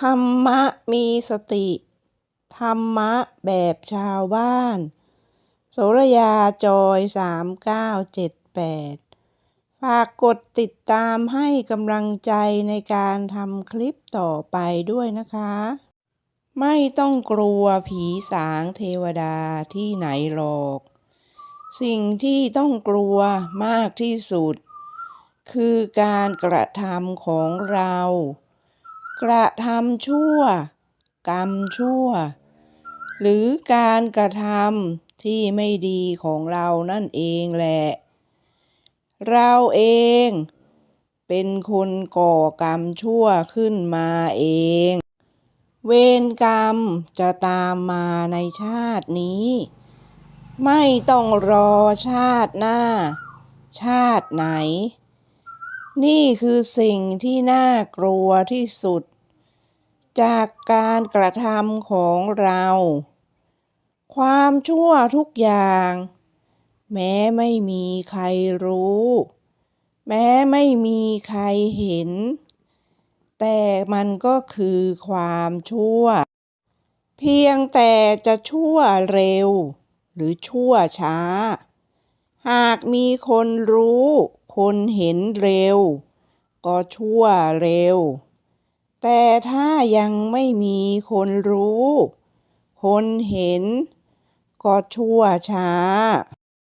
ธรรมะมีสติ ธรรมะแบบชาวบ้าน โสระยาจอยสามเก้าเจ็ดแปดฝากกดติดตามให้กำลังใจในการทำคลิปต่อไปด้วยนะคะ ไม่ต้องกลัวผีสางเทวดาที่ไหนหรอก สิ่งที่ต้องกลัวมากที่สุด คือการกระทำของเรา กระทำชั่ว กรรมชั่ว หรือการกระทำที่ไม่ดีของเรานั่นเองแหละ เราเองเป็นคนก่อกรรมชั่วขึ้นมาเอง เวรกรรมจะตามมาในชาตินี้ ไม่ต้องรอชาติหน้า ชาติไหน นี่คือสิ่งที่น่ากลัวที่สุด จากการกระทำของเรา ความชั่วทุกอย่าง แม้ไม่มีใครรู้ แม้ไม่มีใครเห็น แต่มันก็คือความชั่ว เพียงแต่จะชั่วเร็ว หรือชั่วช้า หากมีคนรู้ คนเห็นเร็ว ก็ชั่วเร็ว แต่ถ้ายังไม่มีคนรู้ คนเห็น ก็ชั่วช้า